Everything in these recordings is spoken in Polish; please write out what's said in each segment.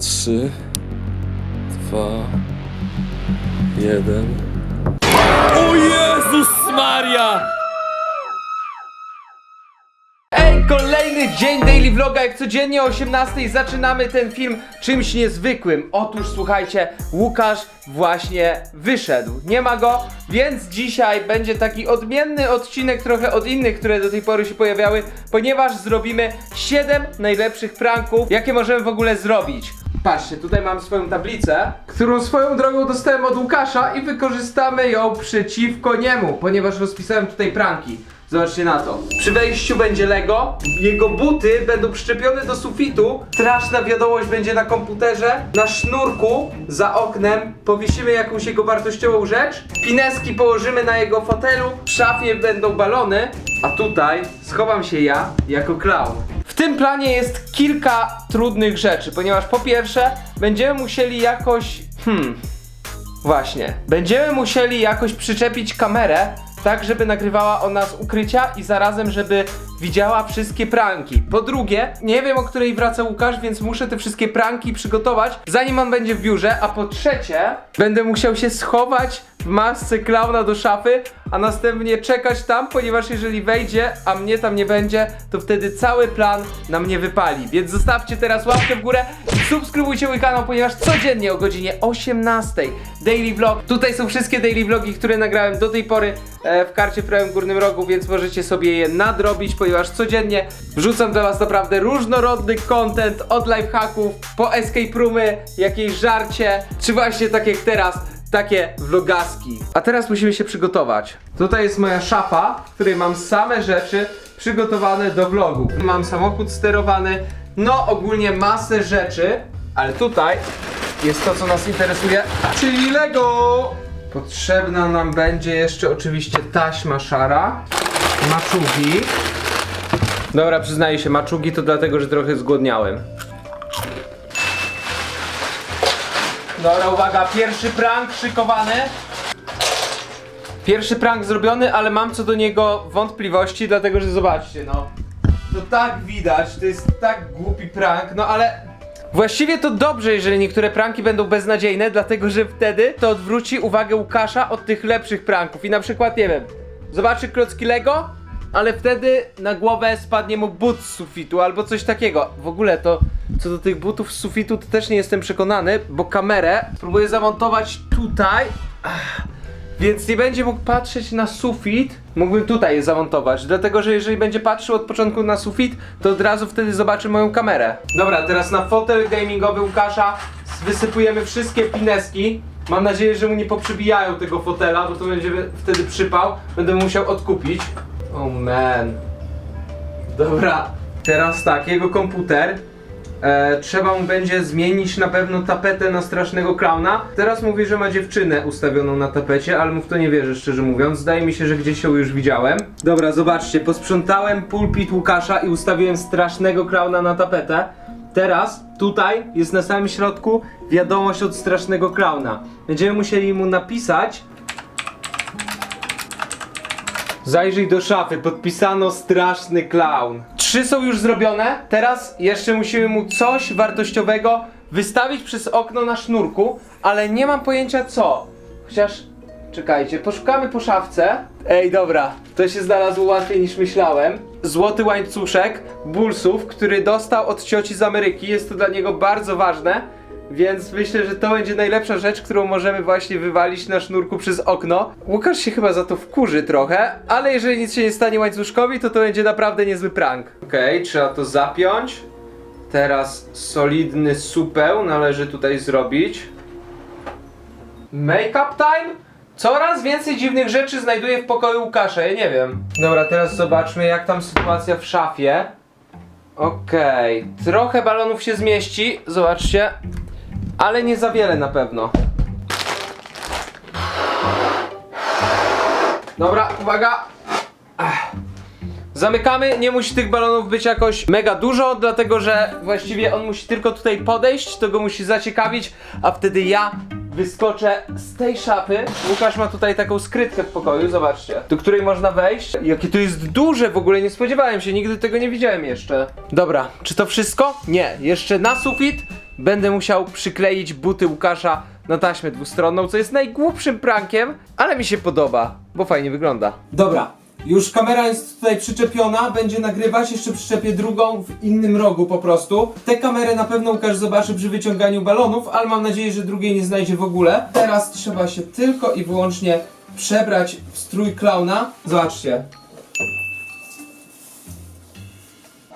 Trzy, dwa, jeden. O Jezus Maria! Ej, kolejny dzień Daily Vloga, jak codziennie o 18 zaczynamy ten film czymś niezwykłym. Otóż słuchajcie, Łukasz właśnie wyszedł. Nie ma go, więc dzisiaj będzie taki odmienny odcinek trochę od innych, które do tej pory się pojawiały, ponieważ zrobimy 7 najlepszych pranków, jakie możemy w ogóle zrobić. Patrzcie, tutaj mam swoją tablicę, którą swoją drogą dostałem od Łukasza i wykorzystamy ją przeciwko niemu, ponieważ rozpisałem tutaj pranki. Zobaczcie na to. Przy wejściu będzie Lego, jego buty będą przyczepione do sufitu, straszna wiadomość będzie na komputerze, na sznurku za oknem powiesimy jakąś jego wartościową rzecz, pineski położymy na jego fotelu, w szafie będą balony, a tutaj schowam się ja jako clown. Tym planie jest kilka trudnych rzeczy, ponieważ po pierwsze będziemy musieli jakoś, hmm, Właśnie. Będziemy musieli jakoś przyczepić kamerę, tak żeby nagrywała ona z ukrycia i zarazem, żeby widziała wszystkie pranki. Po drugie, nie wiem o której wraca Łukasz, więc muszę te wszystkie pranki przygotować, zanim on będzie w biurze. A po trzecie, będę musiał się schować w masce klauna do szafy, a następnie czekać tam, ponieważ jeżeli wejdzie, a mnie tam nie będzie, to wtedy cały plan na mnie wypali. Więc zostawcie teraz łapkę w górę i subskrybujcie mój kanał, ponieważ codziennie o godzinie 18 daily vlog. Tutaj są wszystkie daily vlogi, które nagrałem do tej pory e, w karcie w prawym górnym rogu, więc możecie sobie je nadrobić, ponieważ codziennie wrzucam dla was naprawdę różnorodny content od lifehacków po escape roomy, jakieś żarcie, czy właśnie tak jak teraz takie vlogaski. A teraz musimy się przygotować. Tutaj jest moja szafa, w której mam same rzeczy przygotowane do vlogu. Mam samochód sterowany, no ogólnie masę rzeczy, ale tutaj jest to, co nas interesuje, czyli Lego! Potrzebna nam będzie jeszcze oczywiście taśma szara, maczugi. Dobra, przyznaję się, maczugi to dlatego, że trochę zgłodniałem. Dobra, uwaga, pierwszy prank szykowany. Pierwszy prank zrobiony, ale mam co do niego wątpliwości, dlatego że zobaczcie, no. To tak widać, to jest tak głupi prank, no ale Właściwie to dobrze, jeżeli niektóre pranki będą beznadziejne, dlatego że wtedy to odwróci uwagę Łukasza od tych lepszych pranków. I na przykład, nie wiem, zobaczy klocki Lego, ale wtedy na głowę spadnie mu but z sufitu albo coś takiego. W ogóle to co do tych butów z sufitu to też nie jestem przekonany, bo kamerę próbuję zamontować tutaj. Więc nie będzie mógł patrzeć na sufit, mógłbym tutaj je zamontować, dlatego że jeżeli będzie patrzył od początku na sufit, to od razu wtedy zobaczy moją kamerę. Dobra, teraz na fotel gamingowy Łukasza wysypujemy wszystkie pineski. Mam nadzieję, że mu nie poprzybijają tego fotela, bo to będzie wtedy przypał. Będę musiał odkupić. Oh man. Dobra, teraz tak, jego komputer. E, trzeba mu będzie zmienić na pewno tapetę na strasznego klauna. Teraz mówi, że ma dziewczynę ustawioną na tapecie, ale mu w to nie wierzę, szczerze mówiąc. Zdaje mi się, że gdzieś ją już widziałem. Dobra, zobaczcie, posprzątałem pulpit Łukasza i ustawiłem strasznego klauna na tapetę. Teraz tutaj jest na samym środku wiadomość od strasznego klauna. Będziemy musieli mu napisać, Zajrzyj do szafy, podpisano straszny clown. Trzy są już zrobione, teraz jeszcze musimy mu coś wartościowego wystawić przez okno na sznurku, ale nie mam pojęcia co. Chociaż, czekajcie, poszukamy po szafce. Ej, dobra, to się znalazło łatwiej niż myślałem. Złoty łańcuszek Bullsów, który dostał od cioci z Ameryki, jest to dla niego bardzo ważne. Więc myślę, że to będzie najlepsza rzecz, którą możemy właśnie wywalić na sznurku przez okno. Łukasz się chyba za to wkurzy trochę, ale jeżeli nic się nie stanie łańcuszkowi, to to będzie naprawdę niezły prank. Okej, trzeba to zapiąć. Teraz solidny supeł należy tutaj zrobić. Make-up time? Coraz więcej dziwnych rzeczy znajduję w pokoju Łukasza, ja nie wiem. Dobra, teraz zobaczmy jak tam sytuacja w szafie. Okej, trochę balonów się zmieści, zobaczcie. Ale nie za wiele na pewno. Dobra, uwaga. Zamykamy, nie musi tych balonów być jakoś mega dużo, dlatego że właściwie on musi tylko tutaj podejść, to go musi zaciekawić, a wtedy ja wyskoczę z tej szafy. Łukasz ma tutaj taką skrytkę w pokoju, zobaczcie, do której można wejść. Jakie to jest duże, w ogóle nie spodziewałem się, nigdy tego nie widziałem jeszcze. Dobra, czy to wszystko? Nie, jeszcze na sufit będę musiał przykleić buty Łukasza na taśmę dwustronną, co jest najgłupszym prankiem, ale mi się podoba, bo fajnie wygląda. Dobra, już kamera jest tutaj przyczepiona, będzie nagrywać, jeszcze przyczepię drugą w innym rogu po prostu. Tę kamerę na pewno Łukasz zobaczy przy wyciąganiu balonów, ale mam nadzieję, że drugiej nie znajdzie w ogóle. Teraz trzeba się tylko i wyłącznie przebrać w strój klauna. Zobaczcie.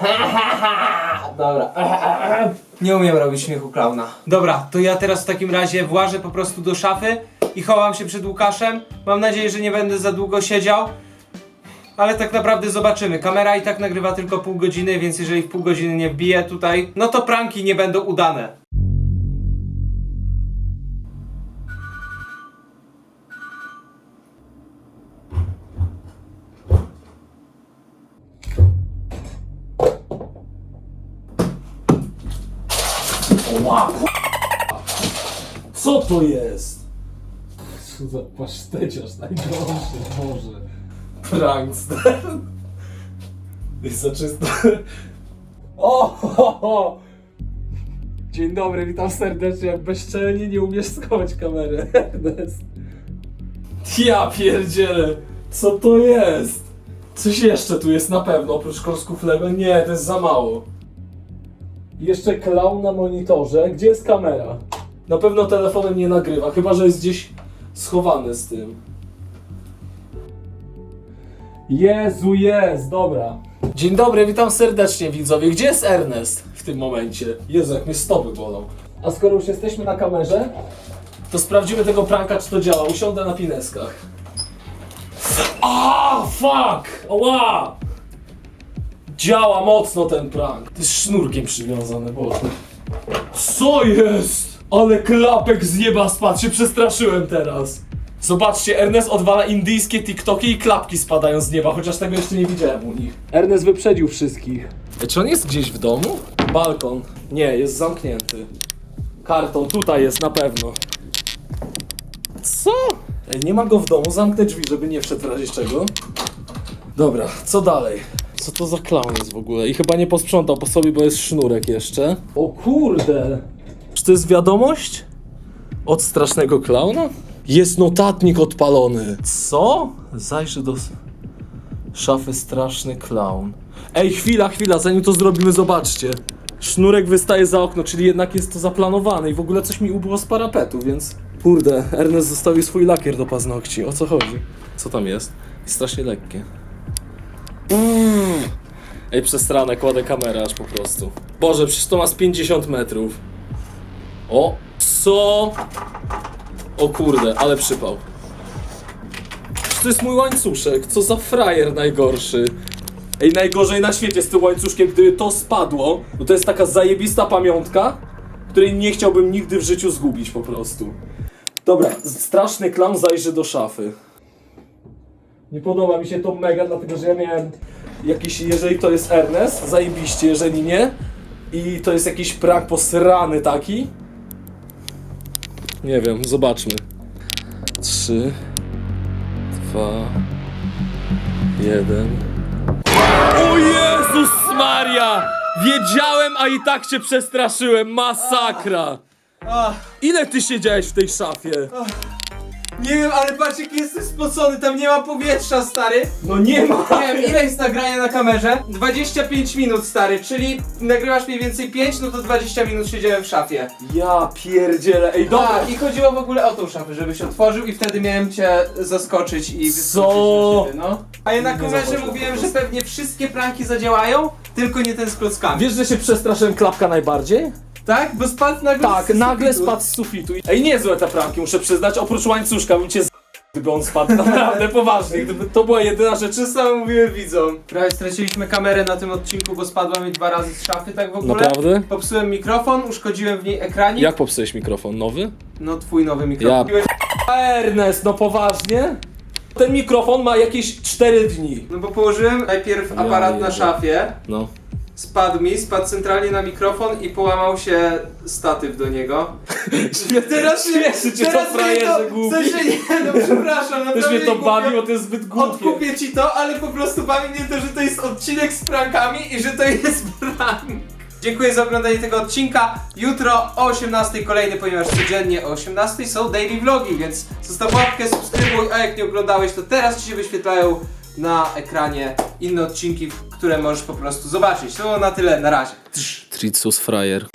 Dobra. Nie umiem robić śmiechu klauna. Dobra, to ja teraz w takim razie włażę po prostu do szafy i chowam się przed Łukaszem. Mam nadzieję, że nie będę za długo siedział. Ale tak naprawdę zobaczymy. Kamera i tak nagrywa tylko pół godziny, więc jeżeli w pół godziny nie wbije tutaj, no to pranki nie będą udane. Ła, Co to jest? Co za paszteciarz najgorszy, Boże. Prankster. Jest za czysto. O! Ho, ho. Dzień dobry, witam serdecznie. Jak bezczelnie nie umiesz schować kamery, Ernest. Ja pierdzielę. Co to jest? Coś jeszcze tu jest na pewno, oprócz klocków Lego? Nie, to jest za mało. Jeszcze klaun na monitorze. Gdzie jest kamera? Na pewno telefonem nie nagrywa, chyba że jest gdzieś schowany z tym. Jezu, jest, dobra. Dzień dobry, witam serdecznie widzowie. Gdzie jest Ernest w tym momencie? Jezu, jak mnie stopy bolą. A skoro już jesteśmy na kamerze, to sprawdzimy tego pranka, czy to działa. Usiądę na pineskach. A, fuck! Oła! Działa mocno ten prank. To jest sznurkiem przywiązane, boże. Co jest? Ale klapek z nieba spadł, się przestraszyłem teraz. Zobaczcie, Ernest odwala indyjskie TikToki i klapki spadają z nieba, chociaż tego jeszcze nie widziałem u nich. Ernest wyprzedził wszystkich. Czy on jest gdzieś w domu? Balkon. Nie, jest zamknięty. Karton, tutaj jest na pewno. Co? Ej, nie ma go w domu, zamknę drzwi, żeby nie wszedł w razie czego. Dobra, co dalej? Co to za clown jest w ogóle? I chyba nie posprzątał po sobie, bo jest sznurek jeszcze. O kurde! Czy to jest wiadomość? Od strasznego klauna? Jest notatnik odpalony. Co? Zajrzę do szafy straszny clown. Ej, chwila, chwila, zanim to zrobimy, zobaczcie. Sznurek wystaje za okno, czyli jednak jest to zaplanowane i w ogóle coś mi ubyło z parapetu, więc... Kurde, Ernest zostawił swój lakier do paznokci. O co chodzi? Co tam jest? Jest strasznie lekkie. Ej, przestranę, kładę kamerę aż po prostu. Boże, przecież to ma z 50 metrów. O, co? O kurde, ale przypał. Przecież To jest mój łańcuszek, co za frajer najgorszy. Ej, najgorzej na świecie z tym łańcuszkiem, gdyby to spadło, bo to jest taka zajebista pamiątka, której nie chciałbym nigdy w życiu zgubić po prostu. Dobra, straszny klam zajrzy do szafy. Nie podoba mi się to mega, dlatego że ja miałem jakiś, jeżeli to jest Ernest, zajebiście, jeżeli nie. I to jest jakiś prank posrany taki. Nie wiem, zobaczmy. Trzy, dwa, jeden. O Jezus Maria! Wiedziałem, a i tak się przestraszyłem. Masakra! Ile ty siedziałeś w tej szafie? Nie wiem, ale patrz jaki jestem spocony, tam nie ma powietrza, stary. No nie ma! Nie wiem, ile jest nagrania na kamerze? 25 minut, stary, czyli nagrywasz mniej więcej 5, no to 20 minut siedziałem w szafie. Ja pierdzielę, ej dobra! Tak, i chodziło w ogóle o tą szafę, żebyś otworzył i wtedy miałem cię zaskoczyć i wyskoczyć Co? na ciebie, no. A ja na Nie kamerze mówiłem, po że pewnie wszystkie pranki zadziałają, tylko nie ten z klockami. Wiesz, że się przestraszyłem klapka najbardziej? Tak? Bo spadł nagle Tak, z nagle sufitu. spadł z sufitu. Ej, niezłe te pranki, muszę przyznać, oprócz łańcuszka bym cię z... gdyby on spadł, naprawdę, poważnie, gdyby to była jedyna rzecz, Czy sam mówiłem widzom. Prawie straciliśmy kamerę na tym odcinku, bo spadła mi dwa razy z szafy, tak w ogóle. Naprawdę? Popsułem mikrofon, uszkodziłem w niej ekranik. Jak popsułeś mikrofon? Nowy? No twój nowy mikrofon. Ernest, no poważnie? Ten mikrofon ma jakieś 4 dni. No bo położyłem najpierw aparat na jebie. szafie, No. Spadł mi, spadł centralnie na mikrofon i połamał się statyw do niego. Teraz mnie, Śmieszy cię to teraz mnie frajerze to, głupi. w sensie nie, no przepraszam, Też naprawdę mnie to głupio. bawi, bo to jest zbyt głupie. Odkupię ci to, ale po prostu bawi mnie to, że to jest odcinek z prankami i że to jest prank. Dziękuję za oglądanie tego odcinka. Jutro o 18 kolejny, ponieważ codziennie o 18 są daily vlogi, więc zostaw łapkę, subskrybuj, a jak nie oglądałeś, to teraz ci się wyświetlają na ekranie inne odcinki, które możesz po prostu zobaczyć. To na tyle, na razie. Tritsus frajer.